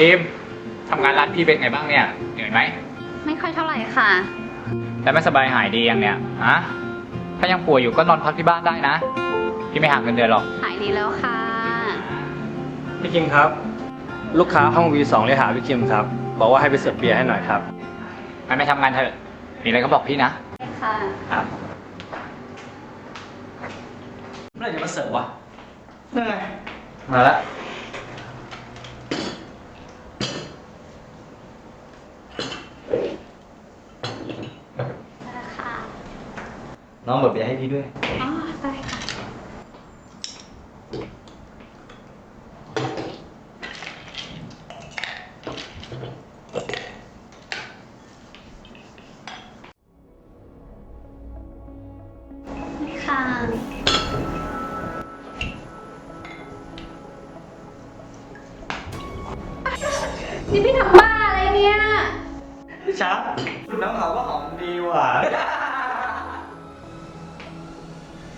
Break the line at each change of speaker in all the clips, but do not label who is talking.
จิมทำงานร้านพี่เป็นไงบ้างเนี่ยเหนื่อยไหม
ไม่ค่อยเท่าไหร่ค่ะ
แต่ไม่สบายหายดียังเนี่ยฮะถ้ายังป่วยอยู่ก็นอนพักที่บ้านได้นะ พี่ไม่หักเงินเดือนหรอก
หายดีแล้วค่ะ
พี่คิมครับ ลูกค้าห้อง V2 เรียกหาพี่คิมครับ บอกว่าให้ไปเสิร์ฟเบียร์ให้หน่อยครับ
ไปไม่ทำงานเถอะมีอะไรก็บอกพี่นะ
ค่ะ
ครับ
เมื่อไหร่จะมาเสิร์ฟวะ
นั่นไงมาแล้ว
ค่ะ
น้องเบิกเบียร์ให้พี่ด้วย
อ๋อได้ค่ะค่ะ นี่พี่ทำบ้าอะไรเนี่ย
พี่ชักน้องเขาก็หอมดีว่ะ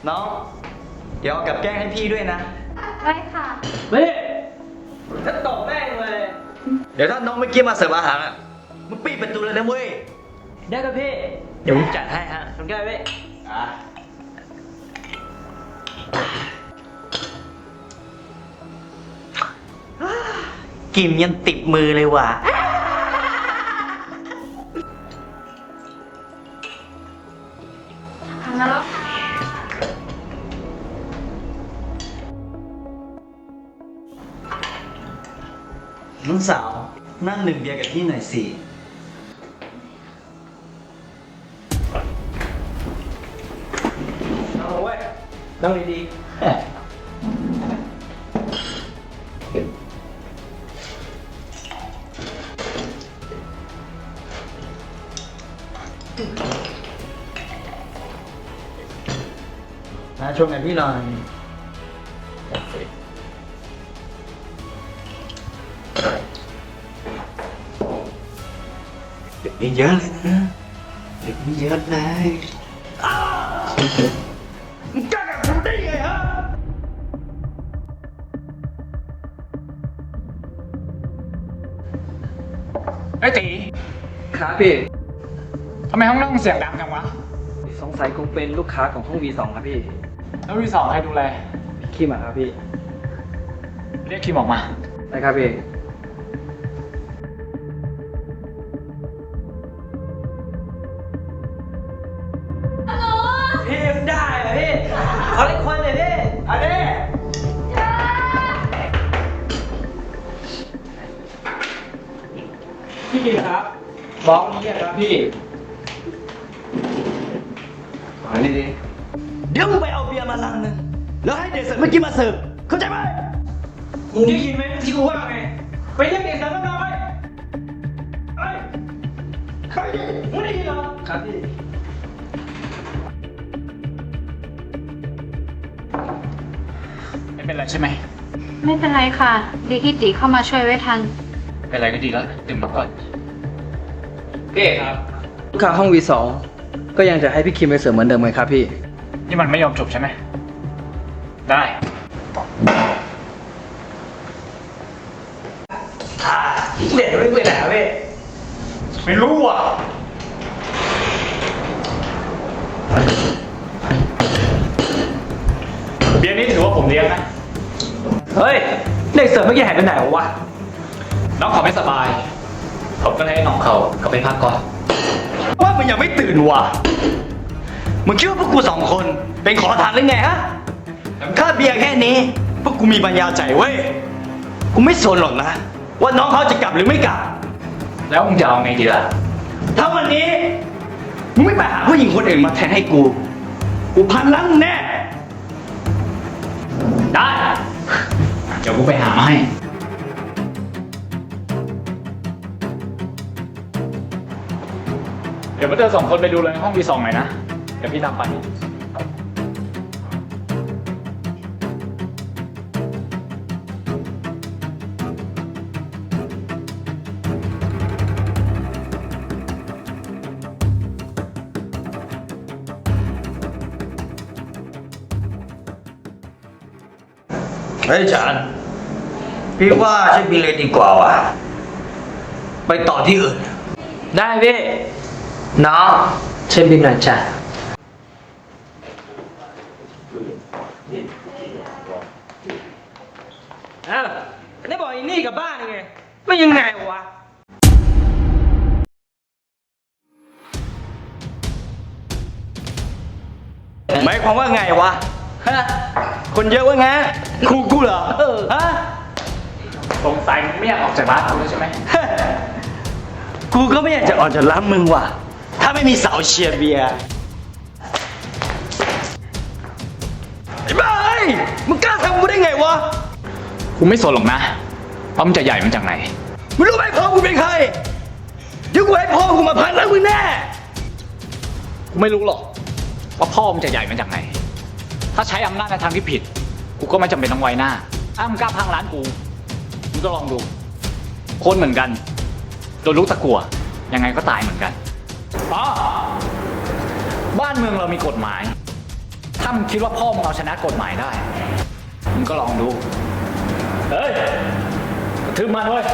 น้องเดี๋ยวเอากับแกล้งให้พี่ด้วยนะ
ได้ค่ะ
เฮ้ยจะตบแม่งเลย
เดี๋ยวถ้าน้องไม่กี้มาเสิร์ฟอาหารอะมึงปิดประตูเลยนะเว้ย
ได้ครับพี่
เดี๋ยวผมจัดให้ฮะ
ทำได้ไหม
อะกลิ่นยังติดมือเลยว่ะ น้องสาวนั่งหนึ่งเบียร์กับพี่หน่อยสิ
เอาเว้ยนั่งดีๆมาชมกันพี่หน่อย เด็กนี่เยอะเลยนะเด็กนี่เยอะเลยมึงกล้ากับกูได้ไงฮะ
เฮ้ยตี
ครับพี่
ทำไมห้องนั่งเสียงดังจังวะ
สงสัยคงเป็นลูกค้าของห้อง V2 ครับพี่
แล้ววีสองใครดูแล
พี่คิมอะครับพี่
เรียกคิมออกมา
ได้ครับพี่พี่ พี่
กินครับบอกนี่ครับพี่
มานี่ดิเดี๋ยวมึงไปเอาเบียร์มาลังหนึงแล้วให้เด็กเสิร์ฟเมื่อกี้มาเสิร์ฟเข้าใจไหม
มึงได้ยินไหมที่กูว่าไงไปเรียกเด็กเสิร์ฟมาไปเอ้ยใครมึงได้ยินเหรอครับพี่
ไม่เป็นไรใช่ไหม
ไม่เป็นไรค่ะ ดีที่ตีเข้ามาช่วยไว้ทัน
เป็นไรก็ดีแล้วดื่มมาก่อนพี่ครับ
ลูกค้าห้อง V2 ก็ยังจะให้พี่คิมไปเสิร์ฟเหมือนเดิมไหมครับพี่
นี่มันไม่ยอมจบใช่ไหม ได้
เด็กไม่ไปไหนเว้ย
ไม่รู้อะ เบียร์นี้ถือว่าผมเลี้ยงนะ
เฮ้ย เด็กเสิร์ฟเมื่อกี้หายไปไหนวะ
น้องเขาไม่สบาย ผมก็เลยให้น้องเขากลับไปพักก่อน
ว่ามึงยังไม่ตื่นว่ะมึงคิดว่าพวกกูสองคนเป็นขอทานหรือไงฮะค่าเบียร์แค่นี้ พวกกูมีปัญญาใจายเว้ย กูไม่สนหรอกนะ ว่าน้องเขาจะกลับหรือไม่กลับ
แล้วมึงจะเอาไงดีล่ะ
ถ้าวันนี้ มึงไม่ไปหาผู้หญิงคนอื่นมาแทนให้กู กูพันล้างมึงแน่
ได้ เดี๋ยวกูไปหามาให้ ดี๋ยวพวกเธอสองคนไปดูเลยห้องวีสองหน่อยนะ เดี๋ยวพี่ตามไป
เฮ้ยฉันพี่ว่าใช่บินเลยดีกว่าว่ะ ไปต่อที่อื่น
ได้พี่
น้องเช่นบินหน่อยจ้ะ
เอ้าได้บอกอีนี่กับบ้านไงว่ายังไงวะ
หมายความว่าไงวะ ฮะ คนเยอะว่าไงครูกูเหรอ
เออ
ฮะ
สงสัยมึงไม่อยากออกจากบ้านกูแล้วใช่ไหม
กูก็ไม่อยากจะออกจากร้านมึงว่ะ ถ้าไม่มีสาวเชียร์เบียร์ไอ้บ้าเอ้ยมึงกล้าทำกูได้ไงวะ
กูไม่สนหรอกนะว่ามันจะใหญ่มาจากไหน
มึงรู้ไหมพ่อกูเป็นใครเดี๋ยวกูให้พ่อกูมาพันแล้วมึงแน่
กูไม่รู้หรอกว่าพ่อมันจะใหญ่มาจากไหน ถ้าใช้อำนาจในทางที่ผิด กูก็ไม่จำเป็นต้องไว้หน้าถ้ามึงกล้าพังร้านกู มึงก็ลองดู คนเหมือนกัน โดนลูกตะกัวยังไงก็ตายเหมือนกัน อ๋อ บ้านเมืองเรามีกฎหมาย ถ้ามึงคิดว่าพ่อมึงเอาชนะกฎหมายได้ มึงก็ลองดู เฮ้ยกระทืบมันเว้ย